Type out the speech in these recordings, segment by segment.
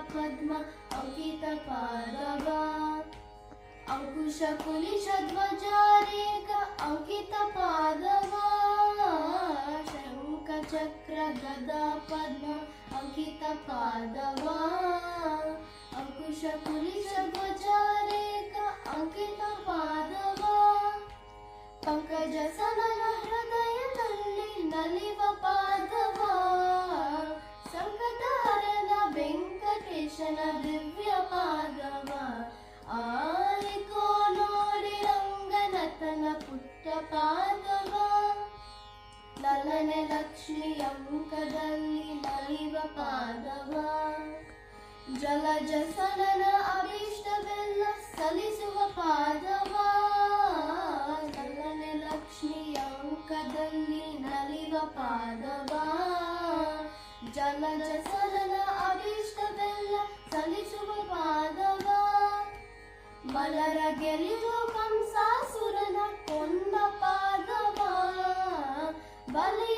ಗದಾ ಪದ್ಮ ಅಂಕಿತ ಪಾದವ ಅಂಕುಶ ಕುಲಿಶ ಧ್ವಜಾರೇಕ ಅಂಕಿತ ಪಾದವ ಶಂಖ ಚಕ್ರ ಗದಾ ಅಂಕದಲ್ಲಿ ನಲಿವ ಪಾದವ. ಜಲಜ ಸನನ ಅಭೀಷ್ಟವೆಲ್ಲ ಸಲಿಸುವ ಪಾದವ. ಸಲ್ಲನೆ ಲಕ್ಷ್ಮಿಯ ಮುಖದಲ್ಲಿ ನಲಿವ ಪಾದವ. ಜಲಜ ಸನನ ಅಭೀಷ್ಟವೆಲ್ಲ ಸಲಿಸುವ ಪಾದವ. ಮಲರ ಗೆಲಿದು ಕಂಸಾಸುರನ ಕೊಂದ ಪಾದವ. ಬಲಿಯ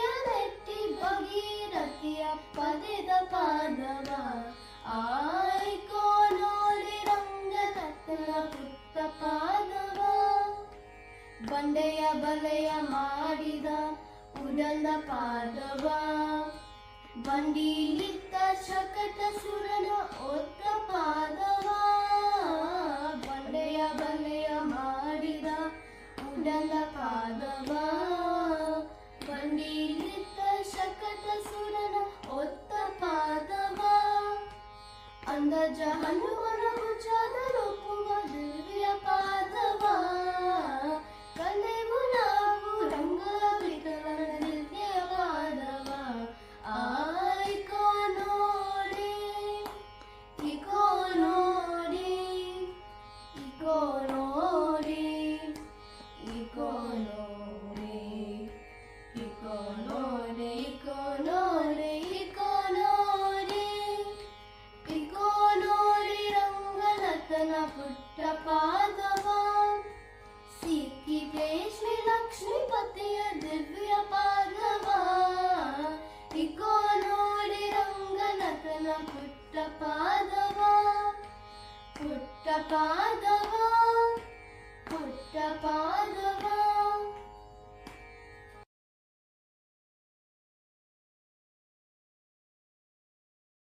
ಬಲೆಯ ಮಾಡಿದ ಉಡಲ ಪಾದವ. ಬಂಡೀಲಿತ್ತ ಶಕಟ ಸುರನ ಒತ್ತ ಪಾದವ. ಬಂಡೆಯ ಬಲೆಯ ಮಾಡಿದ ಉಡಲ ಪಾದವ. ಪುಟ್ಟ ಪಾದವ ಪುಟ್ಟ ಪಾದವ